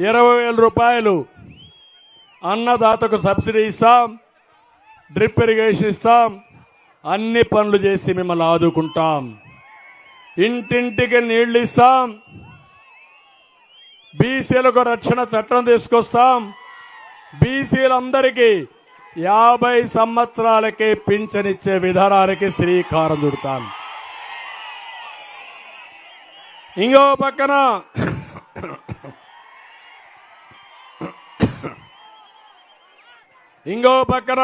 ఇరవై వేల రూపాయలు అన్నదాతకు సబ్సిడీ ఇస్తాం డ్రిప్ ఇరిగేషన్ ఇస్తాం అన్ని పనులు చేసి మిమ్మల్ని ఆదుకుంటాం. ఇంటింటికి నీళ్ళు ఇస్తాం బీసీలకు రక్షణ చట్టం తీసుకొస్తాం. బీసీలందరికీ యాభై సంవత్సరాలకే పింఛనిచ్చే విధానానికి శ్రీకారం చుడతాను ఇంకో పక్కన ఇంకో పక్కన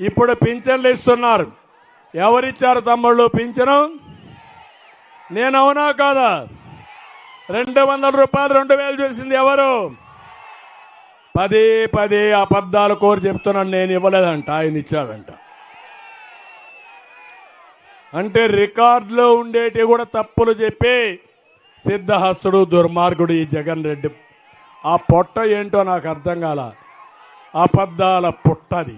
ఇప్పుడు పింఛన్లు ఇస్తున్నారు. ఎవరిచ్చారు తమ్ముళ్ళు పింఛను? నేను అవునా కాదా? రెండు వందల రూపాయలు రెండు వేలు చేసింది ఎవరు? పదే పదే అబద్ధాలు కోరి చెప్తున్నాను నేను ఇవ్వలేదంట ఆయన ఇచ్చాడంట. అంటే రికార్డులో ఉండేటివి కూడా తప్పులు చెప్పి సిద్ధహస్తుడు దుర్మార్గుడు ఈ జగన్ రెడ్డి ఆ పొట్ట ఏంటో నాకు అర్థం కాల. అబద్ధాల పుట్టది.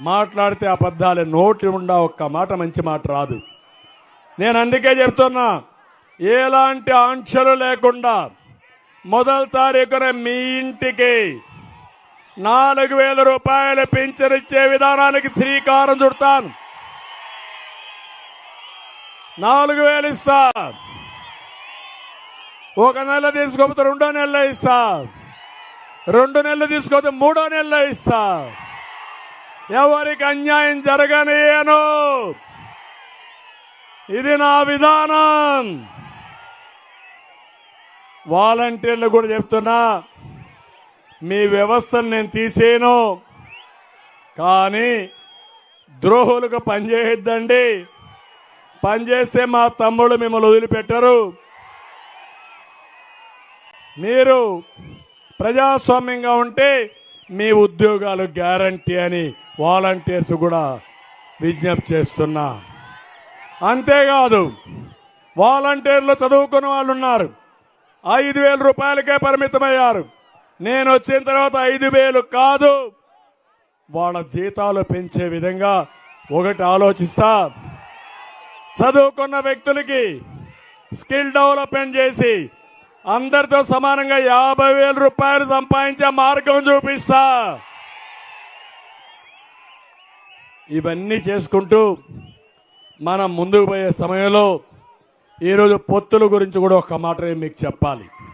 మాట్లాడితే అబద్ధాలే నోటి ఉండా ఒక్క మాట మంచి మాట రాదు. నేను అందుకే చెప్తున్నా ఎలాంటి ఆంక్షలు లేకుండా మొదటి తారీఖున మీ ఇంటికి నాలుగు వేల రూపాయలు పింఛనిచ్చే విధానానికి శ్రీకారం చుడతాను. నాలుగు వేలు ఇస్తా. ఒక నెల తీసుకోకపోతే రెండో నెలలో ఇస్తా. రెండు నెలలు తీసుకోకపోతే మూడో నెలలో ఇస్తా. ఎవరికి అన్యాయం జరగనేయను. ఇది నా విధానం. వాలంటీర్లు కూడా చెప్తున్నా మీ వ్యవస్థను నేను తీసేను కానీ ద్రోహులకు పనిచేయొద్దండి పనిచేస్తే మా తమ్ముడు మిమ్మల్ని వదిలిపెట్టరు. మీరు ప్రజాస్వామ్యంగా ఉంటే మీ ఉద్యోగాలు గ్యారంటీ అని వాలంటీర్స్ కూడా విజ్ఞప్తి చేస్తున్నా. అంతేకాదు వాలంటీర్లు చదువుకున్న వాళ్ళు ఉన్నారు. ఐదు వేల రూపాయలకే పరిమితమయ్యారు. నేను వచ్చిన తర్వాత ఐదు వేలు కాదు. వాళ్ళ జీతాలు పెంచే విధంగా ఒకటి ఆలోచిస్తా. చదువుకున్న వ్యక్తులకి స్కిల్ డెవలప్మెంట్ చేసి అందరితో సమానంగా యాభై వేల రూపాయలు సంపాదించే మార్గం చూపిస్తా. ఇవన్నీ చేసుకుంటూ మనం ముందుకు పోయే సమయంలో ఈరోజు పొత్తుల గురించి కూడా ఒక మాట మీకు చెప్పాలి.